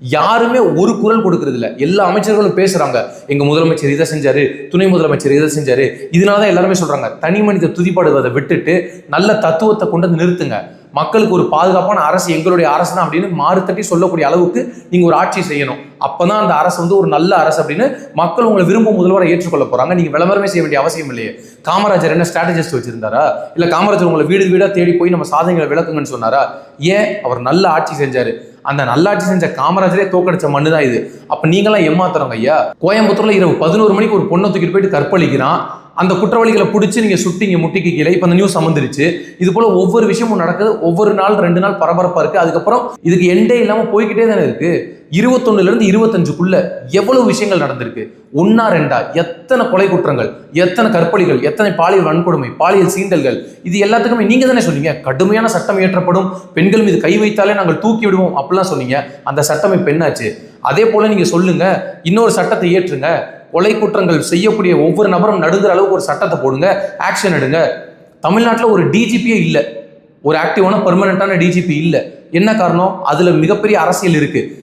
யாருமே ஒரு குரல் கொடுக்கறது இல்ல எல்லா அமைச்சர்களும் பேசுறாங்க. எங்க முதலமைச்சர் இதை செஞ்சாரு துணை முதலமைச்சர் இதை செஞ்சாரு. இதனாலதான் எல்லாருமே சொல்றாங்க. தனி மனித துதிப்பாடுவதை விட்டுட்டு நல்ல தத்துவத்தை கொண்டு வந்து நிறுத்துங்க. மக்களுக்கு ஒரு பாதுகாப்பான அரசு எங்களுடைய அரசு தான் அப்படின்னு மாறுத்தட்டி சொல்லக்கூடிய அளவுக்கு நீங்க ஒரு ஆட்சி செய்யணும். அப்பதான் அந்த அரசு வந்து ஒரு நல்ல அரசு அப்படின்னு மக்கள் உங்களை விரும்பும் முதல்வரை ஏற்றுக்கொள்ள போறாங்க. நீங்க விளம்பரமே செய்ய வேண்டிய அவசியம் இல்லையே. காமராஜர் என்ன ஸ்ட்ராட்டஜிஸ்ட் வச்சிருந்தாரா? இல்ல காமராஜர் உங்களை வீடு வீடா தேடி போய் நம்ம சாதனைகளை விளக்குங்கன்னு சொன்னாரா? ஏன்? அவர் நல்ல ஆட்சி செஞ்சாரு. அந்த நல்லாட்சி செஞ்ச காமராஜரே தோக்கடிச்ச மண்ணு தான் இது. அப்ப நீங்களாம் ஏமாத்துறவங்க ஐயா? கோயம்புத்தூர்ல இரவு பதினோரு மணிக்கு ஒரு பொண்ணை தூக்கிட்டு போயிட்டு கற்பழிக்கிறான். அந்த குற்றவாளிகளை பிடிச்சி நீங்கள் சுட்டிங்க முட்டிக்கு கீழே இப்போ அந்த நியூஸ் அமர்ந்துருச்சு. இது போல் ஒவ்வொரு விஷயமும் நடக்குது. ஒவ்வொரு நாள் ரெண்டு நாள் பரபரப்பாக இருக்குது அதுக்கப்புறம் இதுக்கு எண்டே இல்லாமல் போய்கிட்டே தானே இருக்குது இருபத்தொன்னுலேருந்து இருபத்தஞ்சுக்குள்ளே எவ்வளவு விஷயங்கள் நடந்திருக்கு? ஒன்னா ரெண்டா? எத்தனை கொலை குற்றங்கள்? எத்தனை கற்பழிகள்? எத்தனை பாலியல் வன்கொடுமை? பாலியல் சீண்டல்கள்? இது எல்லாத்துக்குமே நீங்கள் தானே சொன்னீங்க. கடுமையான சட்டம் இயற்றப்படும். பெண்கள் மீது கை வைத்தாலே நாங்கள் தூக்கி விடுவோம். அப்படிலாம் சொன்னீங்க. அந்த சட்டம் இப்போ என்னாச்சு? அதே போல் நீங்கள் சொல்லுங்கள் இன்னொரு சட்டத்தை இயற்றுங்க கொலை குற்றங்கள் செய்யக்கூடிய ஒவ்வொரு நபரும் நடுங்கிற அளவுக்கு ஒரு சட்டத்தை போடுங்க ஆக்ஷன் எடுங்க. தமிழ்நாட்டில் ஒரு டிஜிபியே இல்லை. ஒரு ஆக்டிவான பெர்மனண்ட்டான டிஜிபி இல்லை. என்ன காரணம்? அதில் மிகப்பெரிய அரசியல் இருக்குது